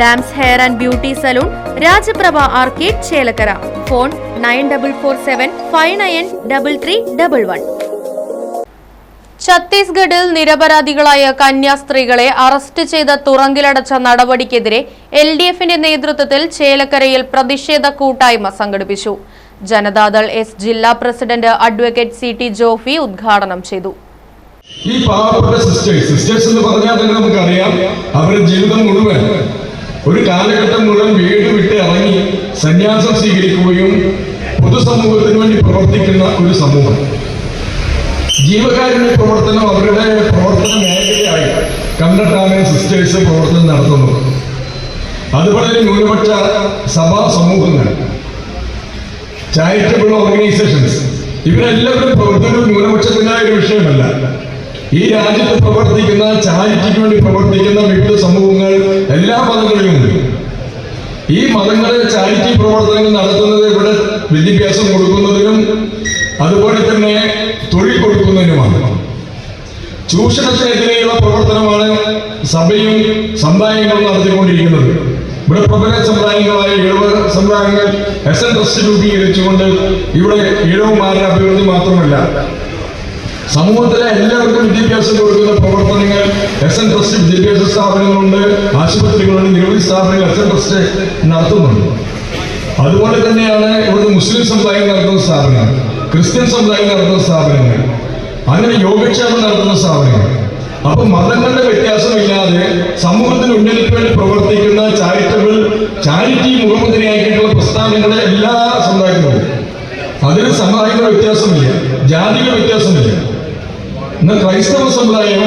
Dams hair and beauty salon Rajaprabha arcade Chelakkara. Phone nine double four seven five nine double three double one. ഛത്തീസ്ഗഡിൽ നിരപരാധികളായ കന്യാസ്ത്രീകളെ arrest ചെയ്ത് തുറങ്കിലടച്ച നടപടിക്കെതിരെ L D എഫിന്റെ നേതൃത്വത്തിൽ ചേലക്കരയിൽ പ്രതിഷേധ കൂട്ടായ്മ സംഘടിപ്പിച്ചു. ജനതാദൾ എസ് ജില്ലാ president advocate C T Jophy ഉദ്ഘാടനം ചെയ്തു. ഈ പാവപ്പെട്ട സിസ്റ്റേഴ്സ് സിസ്റ്റേഴ്സ് എന്ന് പറഞ്ഞാൽ തന്നെ നമുക്കറിയാം അവരുടെ ജീവിതം മുഴുവൻ ഒരു കാലഘട്ടം മുഴുവൻ വീട് വിട്ട് ഇറങ്ങി സന്യാസം സ്വീകരിക്കുകയും പൊതുസമൂഹത്തിന് വേണ്ടി പ്രവർത്തിക്കുന്ന ഒരു സമൂഹം. ജീവകാരുണ്യ പ്രവർത്തനം അവരുടെ പ്രവർത്തന മേഖലയായി കണ്ടിട്ടാണ് സിസ്റ്റേഴ്സ് പ്രവർത്തനം നടത്തുന്നത്. അതുപോലെ ന്യൂനപക്ഷ സഭാ സമൂഹങ്ങൾ ചാരിറ്റബിൾ ഓർഗനൈസേഷൻസ് ഇവരെല്ലാവരും പ്രവർത്തനം ന്യൂനപക്ഷത്തിനായ ഒരു വിഷയമല്ല. ഈ രാജ്യത്ത് പ്രവർത്തിക്കുന്ന ചാരിറ്റിക്ക് വേണ്ടി പ്രവർത്തിക്കുന്ന വിവിധ സമൂഹങ്ങൾ എല്ലാ മതങ്ങളിലുമുണ്ട് ഈ മതങ്ങളിൽ ചാരിറ്റി പ്രവർത്തനങ്ങൾ നടത്തുന്നത് ഇവിടെ വിദ്യാഭ്യാസം കൊടുക്കുന്നതിനും അതുപോലെ തന്നെ തൊഴിൽ കൊടുക്കുന്നതിനുമാണ്. ചൂഷണത്തിനെതിരെയുള്ള പ്രവർത്തനമാണ് സഭയും സമുദായങ്ങളും നടത്തിക്കൊണ്ടിരിക്കുന്നത്. ഇവിടെ പ്രബല സമുദായങ്ങളായ ഇഴവ് സമുദായങ്ങൾ എസ് എൻ ട്രസ്റ്റ് രൂപീകരിച്ചുകൊണ്ട് ഇവിടെ ഇഴവുമാരുടെ അഭിവൃദ്ധി മാത്രമല്ല സമൂഹത്തിലെ എല്ലാവർക്കും വിദ്യാഭ്യാസം കൊടുക്കുന്ന പ്രവർത്തനങ്ങൾ എസ് എൻ ട്രസ്റ്റ് വിദ്യാഭ്യാസ സ്ഥാപനങ്ങളുണ്ട് ആശുപത്രികളുണ്ട് നിരവധി സ്ഥാപനങ്ങൾ എസ് എൻ ട്രസ്റ്റ് നടത്തുന്നുണ്ട്. അതുപോലെ തന്നെയാണ് ഇവിടുത്തെ മുസ്ലിം സമുദായം നടത്തുന്ന സ്ഥാപനങ്ങൾ ക്രിസ്ത്യൻ സമുദായം നടത്തുന്ന സ്ഥാപനങ്ങൾ അങ്ങനെ യോഗക്ഷേമം നടത്തുന്ന സ്ഥാപനങ്ങൾ. അപ്പൊ മതങ്ങളുടെ വ്യത്യാസമില്ലാതെ സമൂഹത്തിന് വേണ്ടി പ്രവർത്തിക്കുന്ന ചാരിറ്റബിൾ ചാരിറ്റി മുഖമുദ്രയാക്കിയിട്ടുള്ള പ്രസ്ഥാനങ്ങളുടെ എല്ലാ സമുദായത്തിലും അതിന് സമുദായങ്ങളുടെ വ്യത്യാസമില്ല. വ്യത്യാസമില്ല എന്നാൽ ക്രൈസ്തവ സമുദായം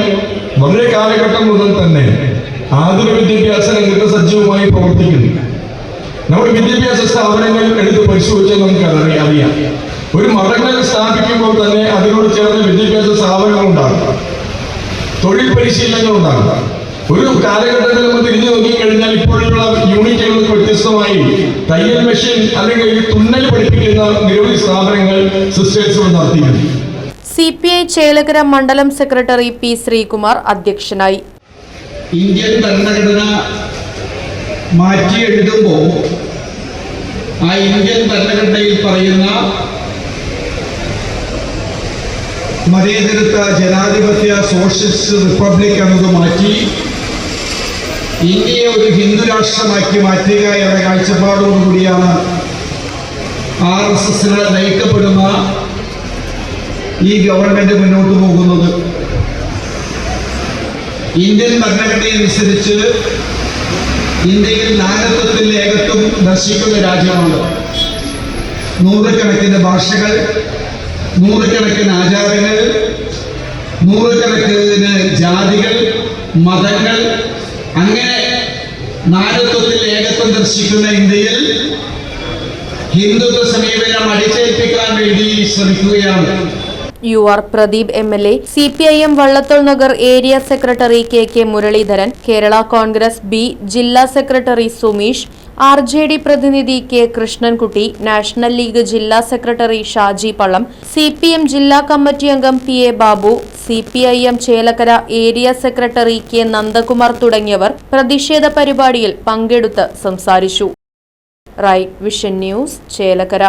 വളരെ കാലഘട്ടം മുതൽ തന്നെ ആധുനിക വിദ്യാഭ്യാസ രംഗത്ത് സജീവമായി പ്രവർത്തിക്കുന്നു. നമ്മുടെ വിദ്യാഭ്യാസ സ്ഥാപനങ്ങൾ എടുത്ത് പരിശോധിച്ചാൽ നമുക്ക് അറിയാം. ഒരു മതങ്ങൾ സ്ഥാപിക്കുമ്പോൾ തന്നെ അതിനോട് ചേർന്ന് വിദ്യാഭ്യാസ സ്ഥാപനങ്ങൾ ഉണ്ടാകും. തൊഴിൽ പരിശീലനങ്ങൾ ഉണ്ടാകും. ഒരു കാലഘട്ടത്തിൽ നമ്മൾ തിരിഞ്ഞു നോക്കിക്കഴിഞ്ഞാൽ ഇപ്പോഴുള്ള യൂണിറ്റുകൾക്ക് വ്യത്യസ്തമായി തയ്യൽ മെഷീൻ അല്ലെങ്കിൽ തുന്നൽ പഠിപ്പിക്കുന്ന നിരവധി സ്ഥാപനങ്ങൾ സിസ്റ്റേഴ്സുകൾ നടത്തിയിരുന്നു സി പി ഐ ചേലകര മണ്ഡലം സെക്രട്ടറി പി ശ്രീകുമാർ അധ്യക്ഷനായി. ഇന്ത്യൻ ഭരണഘടന മാറ്റി എഴുതുമ്പോൾ ആ ഇന്ത്യൻ ഭരണഘടനയിൽ പറയുന്ന മതേതരത്വ ജനാധിപത്യ സോഷ്യലിസ്റ്റ് റിപ്പബ്ലിക് എന്നത് മാറ്റി ഇന്ത്യയെ ഒരു ഹിന്ദു രാഷ്ട്രമാക്കി മാറ്റുക എന്ന കാഴ്ചപ്പാടോടുകൂടിയാണ് ആർ എസ് എസിന് നയിക്കപ്പെടുന്ന ഈ ഗവൺമെന്റ് മുന്നോട്ട് പോകുന്നത്. ഇന്ത്യൻ ഭരണഘടനയനുസരിച്ച് ഇന്ത്യയിൽ നാനത്വത്തിൽ ഏകത്വം ദർശിക്കുന്ന രാജ്യമാണ്. നൂറുകണക്കിന് ഭാഷകൾ നൂറുകണക്കിന് ആചാരങ്ങൾ നൂറുകണക്കിന് ജാതികൾ മതങ്ങൾ അങ്ങനെ നാനത്വത്തിൽ ഏകത്വം ദർശിക്കുന്ന ഇന്ത്യയിൽ ഹിന്ദുത്വ സമീപനം അടിച്ചേൽപ്പിക്കാൻ വേണ്ടി ശ്രമിക്കുകയാണ്. U R Pradeep M L A C P I M Vallathol Nagar area secretary K K Muraleedharan Kerala Congress B ജില്ലാ secretary Sumeesh R J D പ്രതിനിധി കെ കൃഷ്ണൻകുട്ടി നാഷണൽ ലീഗ് ജില്ലാ secretary Shaji Pallam C P M ജില്ലാ committee അംഗം P A Babu C P I M Chelakkara area secretary K Nandakumar തുടങ്ങിയവർ പ്രതിഷേധ പരിപാടിയിൽ പങ്കെടുത്ത് സംസാരിച്ചു. Right vision news Chelakkara.